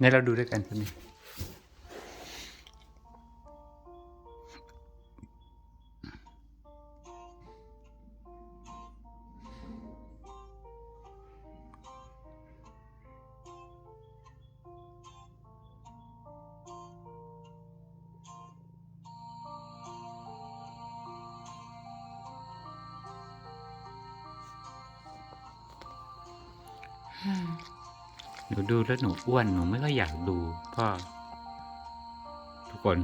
ในเราดูด้วยกันคนนี้ หนูดูแล้วหนูอ้วนหนูไม่ค่อยอยากดูพราะทุกคน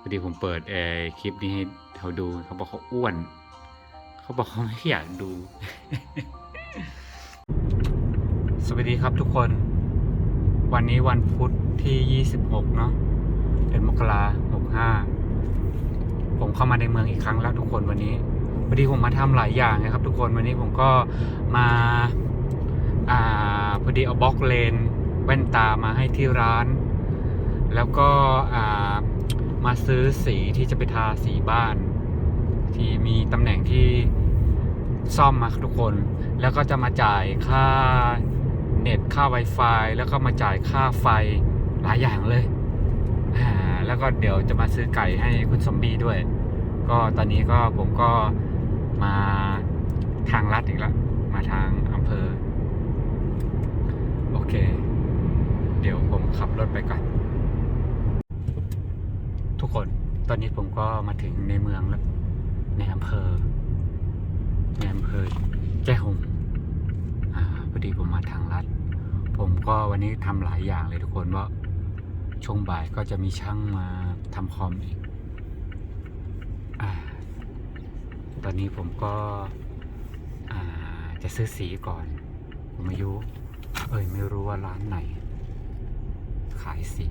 พอดีผมเปิดแอร์คลิปนี้ให้เขาดูเขาบอกเขาอ้วน เขาบอกเขาไม่อยากดู สวัสดีครับทุกคน วันนี้วันพุธที่ 26 เนาะเดือนมกราหกห้าผมเข้ามาในเมืองอีกครั้งแล้วทุกคนวันนี้พอดีผมมาทำหลายอย่างนะครับ ทุกคนวันนี้ผมก็มา อ่าพอดีเอาบล็อกเลนแว่นตามาให้ที่ร้าน แล้วก็อ่ามาซื้อสีที่จะไปทาสีบ้าน ที่มีตำแหน่งที่ซ่อมมาทุกคน แล้วก็จะมาจ่ายค่าเน็ตค่า Wi-Fi แล้วก็มาจ่ายค่าไฟหลายอย่างเลย แล้วก็เดี๋ยวจะมาซื้อไก่ให้คุณซอมบีด้วย ก็ตอนนี้ก็ผมก็มาทางลัดอีกแล้ว มาทาง เภอโอเค เดี๋ยวผมขับรถไปก่อน ทุกคนตอนนี้ผมก็มาถึงในเมืองแล้ว ในอำเภอ ในอำเภอแจ้ห่มอ่าพอดีผมมาทางลัด ผมก็วันนี้ทำหลายอย่างเลยทุกคนว่าช่วงบ่ายก็จะมีช่างมาทำคอมอีกอตอนนี้ผมก็จะซื้อสีก่อน ผมอายุ เอ้ยไม่รู้ว่าร้านไหน ขายสี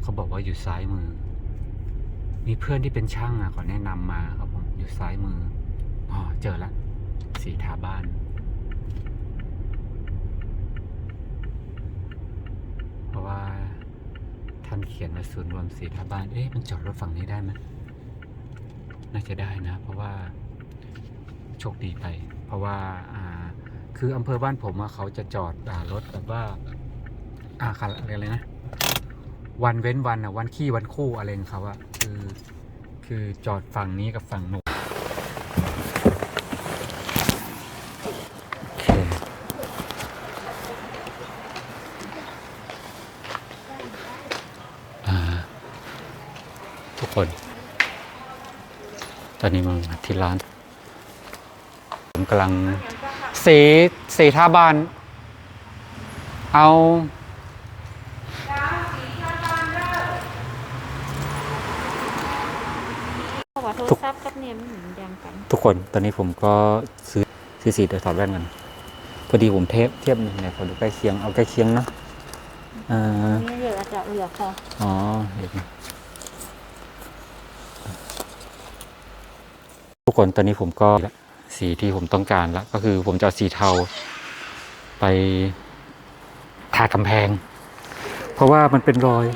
เขาบอกว่าอยู่ซ้ายมือ มีเพื่อนที่เป็นช่างอะเขาแนะนำมาครับผมอยู่ซ้ายมืออ๋อเจอละสีทาบ้านเพราะว่าท่านเขียนมาศูนย์รวมสีทาบ้าน เอ๊ะมันจอดรถฝั่งนี้ได้ไหมน่าจะได้นะ เพราะว่าโชคดีไป เพราะว่าอ่า คืออำเภอบ้านผมเขาจะจอดอ่ารถแบบว่า อ่าคันอะไรนะ วันเว้นวันอะวันขี้วันคู่อะไรของเขาอะคือคือจอดฝั่งนี้กับฝั่งนู้นโอเคทุกคน ตอนนี้มาที่ร้าน ผมกำลัง สีสีท่าบ้าน เอาเพราะว่าโทรศัพท์กับเนี่ยมันเหมือนยังกัน ทุกคนตอนนี้ผมก็ซื้อซื้อสีโดยถอดแว่นกันพอดีผมเทปเทียบหนึ่งเนี่ยขอดูใกล้เคียงเอาใกล้เคียงเนาะอ่า นี่เหลือจะเหลือพออ๋อเห็นทุกคนตอนนี้ผมก็ สีที่ผมต้องการแล้วก็คือผมจะเอาสีเทาไปทากำแพง เพราะว่ามันเป็นรอย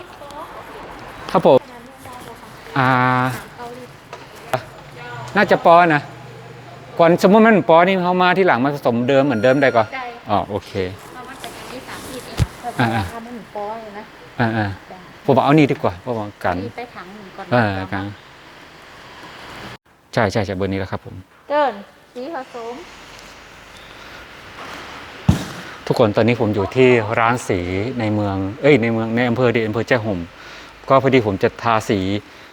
ครับผมอ่าเกาหลีน่าจะปอนะก่อนสมมติมันปอนี่เขามาที่หลังมาผสมเดิมเหมือนเดิมได้ก่อนได้อ๋อโอเคเพราะมันเป็นอย่างนี้สามสิบเองแบบอ่าๆทำให้หนูป้อยนะอ่าได้ๆผมบอกเอานี่ดีกว่าเพราะว่ากันนี่ไปถังหนึ่งก่อนเออกันใช่ใช่ใช่เบอร์นี้แหล้วครับผมเดิน สีผสม ทุกคนตอนนี้ผมอยู่ที่ร้านสีในเมือง เอ้ยในเมืองในอำเภอดีอำเภอแจ้ห่ม ก็พอดีผมจะทาสี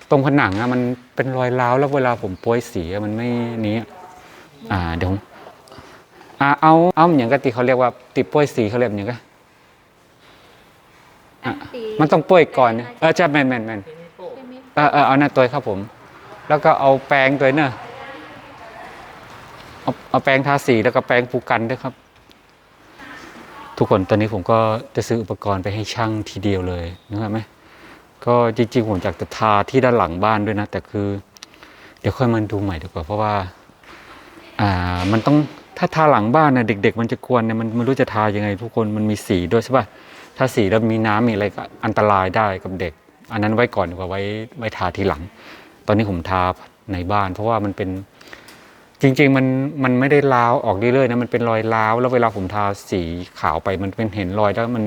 ตรงผนังอะมันเป็นรอยร้าวแล้วเวลาผมโป้ยสีอะมันไม่นี้อ่าเดี๋ยวผมอ่าเอาเอาอย่างกติเขาเรียกว่าติดโป้ยสีเขาเรียกอย่างก็อะสีมันต้องโป้ยก่อนนะเออใช่แมนแมนแมนใช่ไหมเออเออเอาหน้าตัวครับผม แล้วก็เอาแปรงตัวเนอะ เอาเอาแปรงทาสีแล้วก็แปรงผูกันด้วยครับ ทุกคนตอนนี้ผมก็จะซื้ออุปกรณ์ไปให้ช่างทีเดียวเลยนึกออกไหมก็จริงๆผมอยากจะทาที่ด้านหลังบ้านด้วยนะ แต่คือ เดี๋ยวค่อยมาดูใหม่ดีกว่า เพราะว่า อ่ามันต้องถ้าทาหลังบ้านนะเด็ก ๆ มันจะกวนเนี่ยมันไม่รู้จะทายังไง ทุกคนมันมีสีด้วยใช่ป่ะถ้าสีแล้วมีน้ำมีอะไรก็อันตรายได้กับเด็ก อันนั้นไว้ก่อนดีกว่าไว้ไว้ทาทีหลัง ตอนนี้ผมทาในบ้าน เพราะว่ามันเป็น จริงๆมันมันไม่ได้ล้าวออกเรื่อยๆนะมันเป็นรอยล้าวแล้วเวลาผมทาสีขาวไปมันเป็นเห็นรอยแล้วมัน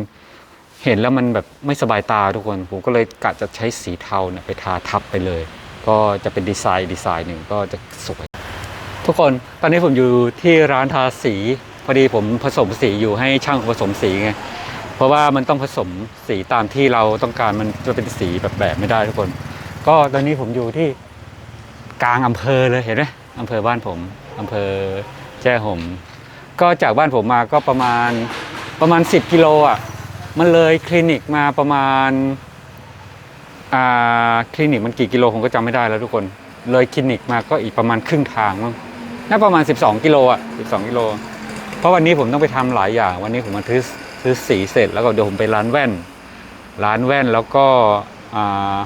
เห็นแล้วมันแบบไม่สบายตาทุกคน ผมก็เลยกะจะใช้สีเทาเนี่ยไปทาทับไปเลย ก็จะเป็นดีไซน์ดีไซน์หนึ่งก็จะสวย ทุกคนตอนนี้ผมอยู่ที่ร้านทาสีพอดีผมผสมสีอยู่ให้ช่างผสมสีไงเพราะว่ามันต้องผสมสีตามที่เราต้องการมันจะเป็นสีแบบแบบไม่ได้ทุกคน ก็ตอนนี้ผมอยู่ที่กลางอำเภอเลยเห็นไหม อำเภอบ้านผมอำเภอแจ้ห่มก็จากบ้านผมมาก็ประมาณประมาณ 10 กิโลอะมันเลยคลินิกมาประมาณอ่าคลินิกมันกี่กิโลผมก็จำไม่ได้แล้วทุกคน เลยคลินิกมาก็อีกประมาณครึ่งทางมั้งน่าประมาณ 12 กิโลอะ 12 กิโล เพราะวันนี้ผมต้องไปทำหลายอย่าง วันนี้ผมมาซื้อซื้อสีเสร็จแล้วก็เดี๋ยวผมไปร้านแว่น ร้านแว่นแล้วก็อ่า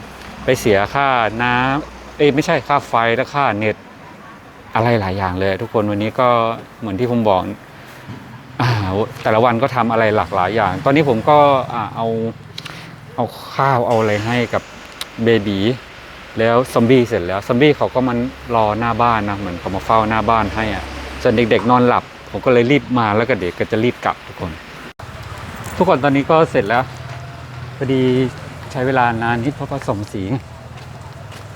ไปเสียค่าน้ำเอ้ยไม่ใช่ค่าไฟและค่าเน็ต อะไรหลายอย่างเลย ทุกคนวันนี้ก็เหมือนที่ผมบอกอแต่ละวันก็ทำอะไรหลากหลายอย่าง ตอนนี้ผมก็เอาเอาข้าวเอาอะไรให้กับเบบีแล้วซอมบี้เสร็จแล้วซอมบี้เขาก็มันรอหน้าบ้านนะเหมือนเขามาเฝ้าหน้าบ้านให้อะส่วนเด็กๆนอนหลับ ผมก็เลยรีบมาแล้วก็เด็กก็จะรีบกลับทุกคน ทุกคนตอนนี้ก็เสร็จแล้วพอดีใช้เวลานานนิดเพราะผสมสีไง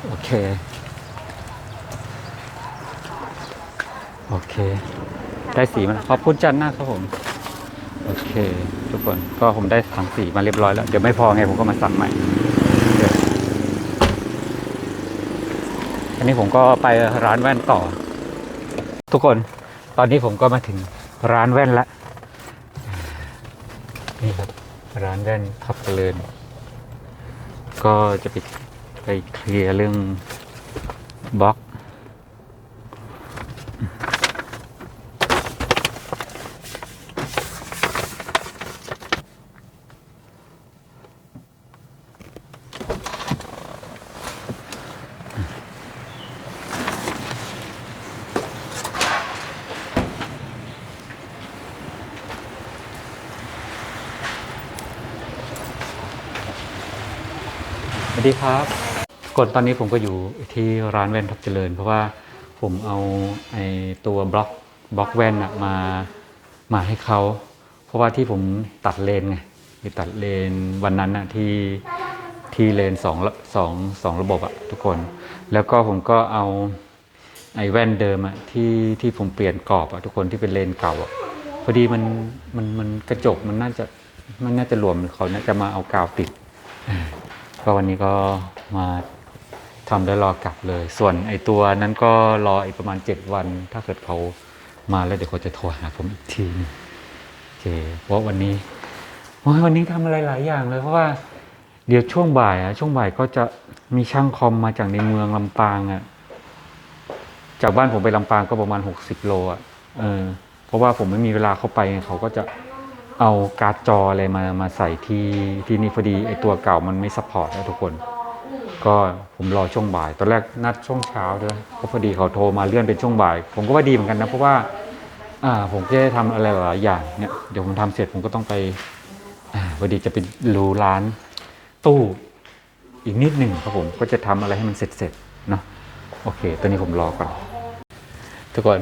โอเค โอเค ได้สีมันขอบคุณจันนะครับผม โอเค ทุกคนก็ผมได้ถังสีมาเรียบร้อยแล้ว เดี๋ยวไม่พอไงผมก็มาสั่งใหม่เดี๋ยวอันนี้ผมก็ไปร้านแว่นต่อ ทุกคนตอนนี้ผมก็มาถึงร้านแว่นแล้วนี่ครับร้านแว่นทับเจริญก็จะไปไปเคลียร์เรื่องบล็อก ดีครับกดตอนนี้ผมก็อยู่ที่ร้านแว่นทับเจริญ เพราะว่าผมเอาไอ้ตัวบล็อกบล็อกแว่นอะมามาให้เขา เพราะว่าที่ผมตัดเลนไงที่ตัดเลนวันนั้นอะที่ที่เลนสองระสองสองระบบอะทุกคน แล้วก็ผมก็เอาไอ้แว่นเดิมอะที่ที่ผมเปลี่ยนกรอบอะทุกคนที่เป็นเลนเก่าอะพอดีมันมันมันกระจกมันน่าจะมันน่าจะรวมเขาน่าจะมาเอากาวติด ก็วันนี้ก็มาทำแล้วรอกลับเลย ส่วนไอตัวนั้นก็รออีกประมาณ 7 วัน ถ้าเกิดเขามาแล้วเดี๋ยวเขาจะโทรหาผมอีกทีนึงโอเคเพราะวันนี้วันนี้ทำอะไรหลายอย่างเลยเพราะว่าเดี๋ยวช่วงบ่ายอะช่วงบ่ายก็จะมีช่างคอมมาจากในเมืองลำปางอะจากบ้านผมไปลำปางก็ประมาณ 60 โลอะเออเพราะว่าผมไม่มีเวลาเข้าไปเขาก็จะ เอาการ์ดจออะไรมามาใส่ที่ที่นี่พอดีไอตัวเก่ามันไม่ซัพพอร์ตนะทุกคน ก็ผมรอช่วงบ่าย ตอนแรกนัดช่วงเช้าด้วยเพราะพอดีเขาโทรมาเลื่อนเป็นช่วงบ่าย ผมก็ว่าดีเหมือนกันนะเพราะว่าอ่าผมจะได้ทำอะไรหลายอย่างเนี่ยเดี๋ยวผมทำเสร็จผมก็ต้องไปอ่าพอดีจะไปรูร้านตู้อีกนิดหนึ่งครับผมก็จะทำอะไรให้มันเสร็จๆเนาะโอเค ตอนนี้ผมรอก่อนทุกคน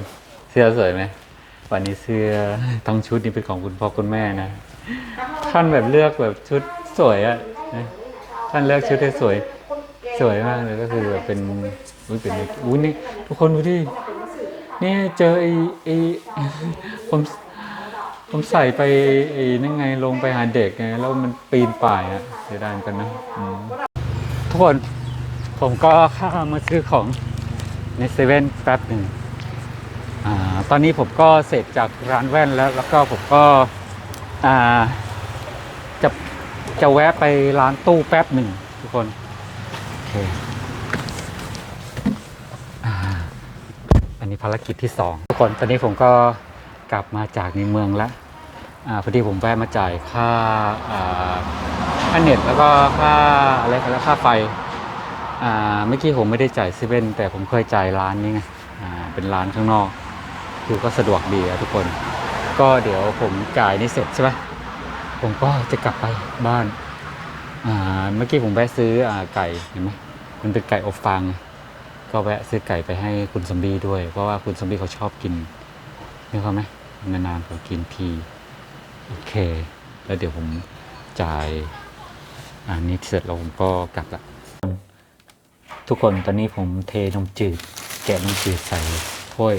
เสื้อสวยไหม วันนี้เสื้อทั้งชุดนี้เป็นของคุณพ่อคุณแม่นะ ท่านแบบเลือกแบบชุดสวยอะนะท่านเลือกชุดให้สวย สวยมากเลยก็คือแบบเป็นอุ้ยเป็นอุ้ยนี่ทุกคนดูดินี่เจอไอ้ไอ้ผมผมใส่ไปไอ้นั่งไงลงไปหาเด็กไงแล้วมันปีนป่ายอะเสียดายกันนะทุกคนผมก็ข้ามาซื้อของในเซเว่นแป๊บหนึ่ง อตอนนี้ผมก็เสร็จจากร้านแว่นแล้ว แล้วก็ผมก็จะจะแวะไปร้านตู้แป๊บหนึ่งทุกคน โอเคอันนี้ภารกิจที่สองทุกคน ตอนนี้ผมก็กลับมาจากในเมืองแล้วอพอดีผมแวะมาจ่ายค่าค่าเน็ตแล้วก็ค่าอะไรกันแล้วค่าไฟเมื่อกี้ผมไม่ได้จ่ายเซเว่นแต่ผมเคยจ่ายร้านนี้ไงเป็นร้านข้างนอก คือก็สะดวกดีอะทุกคน ก็เดี๋ยวผมจ่ายนี่เสร็จใช่ไหมผมก็จะกลับไปบ้านอ่าเมื่อกี้ผมแวะซื้ออ่าไก่เห็นไหมมันเป็นไก่อบฟางก็แวะซื้อไก่ไปให้คุณซอมบี้ด้วย เพราะว่าคุณซอมบี้เขาชอบกินนี่เขาไหมนานๆเขากินทีโอเค แล้วเดี๋ยวผมจ่ายอันนี้เสร็จแล้วผมก็กลับละทุกคนตอนนี้ผมเทนมจืด แกะนมจืดใส่ถ้วย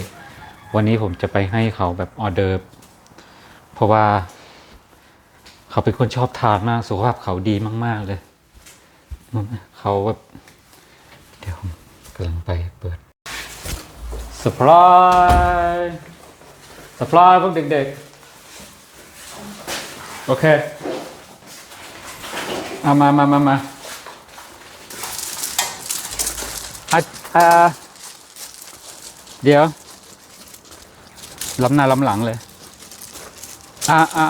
วันนี้ผมจะไปให้เขาแบบออเดอร์เพราะว่า เขาเป็นคนชอบทานมากสุขภาพเขาดีมาก ๆ เลย เขาแบบเดี๋ยวกำลังไปเปิดสปรายสปรายพวกเด็ก ๆ โอเคเอามามามามาอะอ่าเดี๋ยว ล้ำหน้าล้ำหลังเลย อ่าอ่า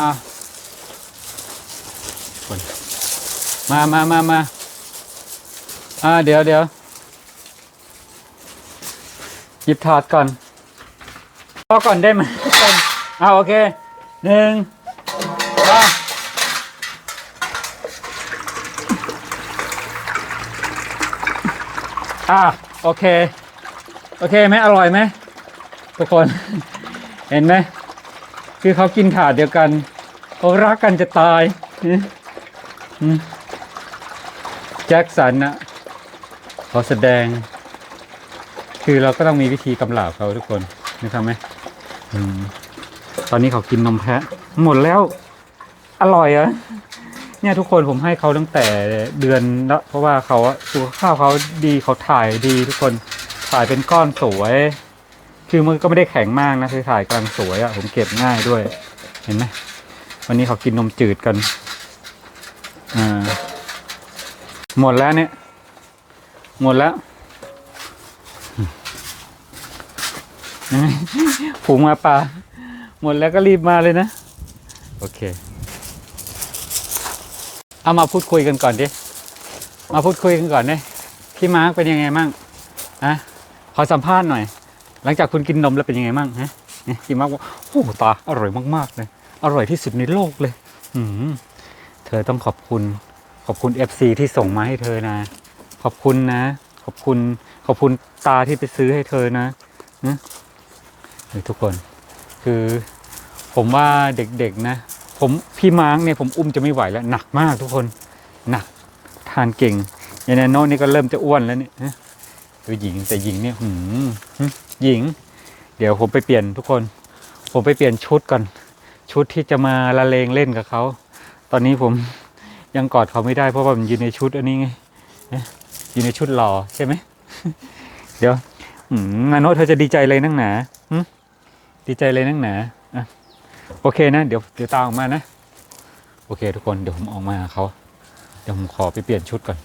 มามามามาอ่าเดี๋ยวเดี๋ยวหยิบถาดก่อนพอก่อนได้ไหมอ่าโอเคหนึ่งอ่าอ่าโอเค โอเคไหมอร่อยไหมทุกคน เห็นไหมคือเขากินถาดเดียวกันเขารักกันจะตายแจ็คสันนะเขาแสดง คือเราก็ต้องมีวิธีกำลาบเขาทุกคนนะครับไหมอมตอนนี้เขากินนมแพะ หมดแล้ว อร่อยอะเนี่ยทุกคนผมให้เขาตั้งแต่เดือนละเพราะว่าเขาอะสุขภาพเขาดีเขาถ่ายดีทุกคนถ่ายเป็นก้อนสวย คือมันก็ไม่ได้แข็งมากนะคือถ่ายกลางสวยอะผมเก็บง่ายด้วย เห็นไหมวันนี้เขากินนมจืดกันอ่าหมดแล้วเนี่ย หมดแล้วผูงมาปลาหมดแล้วก็รีบมาเลยนะ โอเค เอามาพูดคุยกันก่อนดิ มาพูดคุยกันก่อนเนี่ยพี่มาร์กเป็นยังไงมั่งอะขอสัมภาษณ์หน่อย หลังจากคุณกินนมแล้วเป็นยังไงมั่งฮะเนี่ยพี่มากว่าโอ้ตาอร่อยมากๆเลย อร่อยที่สุดในโลกเลย อืมเธอต้องขอบคุณ ขอบคุณ FC ที่ส่งมาให้เธอนะ ขอบคุณนะ ขอบคุณขอบคุณตาที่ไปซื้อให้เธอนะนะเฮ้ยทุกคน คือผมว่าเด็กๆนะ ผมพี่มาร์กเนี่ยผมอุ้มจะไม่ไหวแล้ว หนักมากทุกคนหนักทานเก่งยางนั้นโน่นี่ก็เริ่มจะอ้วนแล้วเนี่ยฮะดูหญิงแต่หญิงเนี่ยหืม หญิง เดี๋ยวผมไปเปลี่ยนทุกคน ผมไปเปลี่ยนชุดก่อน ชุดที่จะมาละเลงเล่นกับเขา ตอนนี้ผมยังกอดเขาไม่ได้เพราะว่ามันอยู่ในชุดอันนี้ไงอยู่ในชุดหล่อใช่ไหม เดี๋ยวอืมงานโนเธอจะดีใจเลยนั่งหนาดีใจเลยนั่งหนาโอเคนะ เดี๋ยวเดี๋ยวตามออกมานะ โอเค ทุกคนเดี๋ยวผมออกมาเขาเดี๋ยวผมขอไปเปลี่ยนชุดก่อน